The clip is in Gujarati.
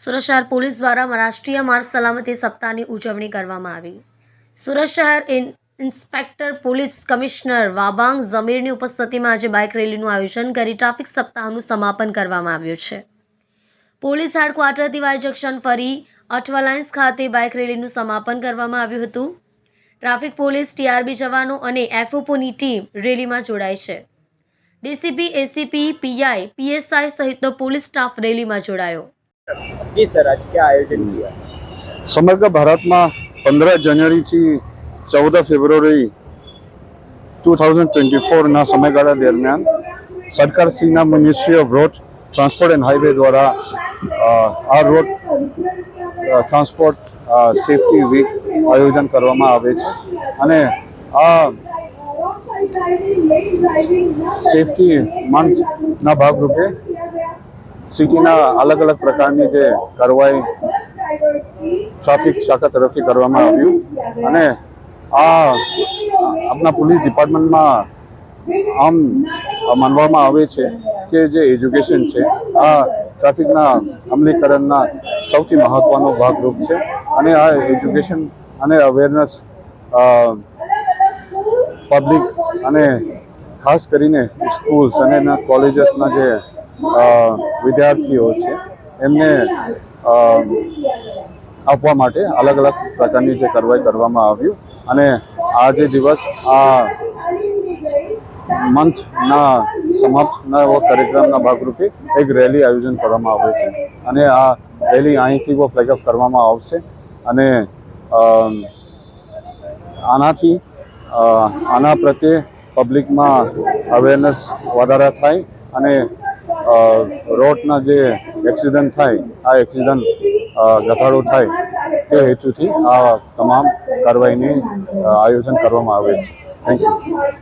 સુરત શહેર પોલીસ દ્વારા રાષ્ટ્રીય માર્ગ સલામતી સપ્તાહની ઉજવણી કરવામાં આવી. સુરત શહેર ઇન્સ્પેક્ટર પોલીસ કમિશનર વાબાંગ ઝમીરની ઉપસ્થિતિમાં આજે બાઇક રેલીનું આયોજન કરી ટ્રાફિક સપ્તાહનું સમાપન કરવામાં આવ્યું છે. પોલીસ હેડક્વાર્ટરથી વાય જંકશન ફરી અઠવાલાઇન્સ ખાતે બાઇક રેલીનું સમાપન કરવામાં આવ્યું હતું. ટ્રાફિક પોલીસ ટીઆરબી જવાનો અને એફઓપોની ટીમ રેલીમાં જોડાય છે. ડીસીપી એસીપી પીઆઈ પીએસઆઈ સહિતનો પોલીસ સ્ટાફ રેલીમાં જોડાયો. સમગ્ર ભારતમાં પંદર જાન્યુઆરીથી ચૌદ ફેબ્રુઆરી ટુ થાઉઝન્ડ ટ્વેન્ટી ફોરના સમયગાળા દરમિયાન સરકારશ્રીના ministry of road transport and highway દ્વારા આ રોડ ટ્રાન્સપોર્ટ સેફટી વીક આયોજન કરવામાં આવે છે. અને આ સેફટી મંથના ભાગરૂપે સિટીના અલગ અલગ પ્રકારની જે કાર્યવાહી ટ્રાફિક શાખા તરફથી કરવામાં આવ્યું. અને આ આપણા પોલીસ ડિપાર્ટમેન્ટમાં આમ માનવામાં આવે છે કે જે એજ્યુકેશન છે, આ ટ્રાફિકના અમલીકરણના સૌથી મહત્વનો ભાગરૂપ છે. અને આ એજ્યુકેશન અને અવેરનેસ પબ્લિક અને ખાસ કરીને સ્કૂલ્સ અને એના કોલેજીસના જે વિદ્યાર્થીઓ છે, એમને આપવા માટે અલગ અલગ પ્રકારની જે કાર્યવાહી કરવામાં આવ્યું અને આ જે દિવસ, આ મંથના સમાપ્તના કાર્યક્રમના ભાગરૂપે એક રેલી આયોજન કરવામાં આવે છે અને આ રેલી અહીંથી વો કરવામાં આવશે. અને આનાથી આના પ્રત્યે પબ્લિકમાં અવેરનેસ વધારા થાય અને રોડના જે એક્સિડન્ટ થાય, આ એક્સિડન્ટ ઘટાડો થાય, તે હેતુથી આ તમામ કાર્યવાહીની આયોજન કરવામાં આવે છે. Thank you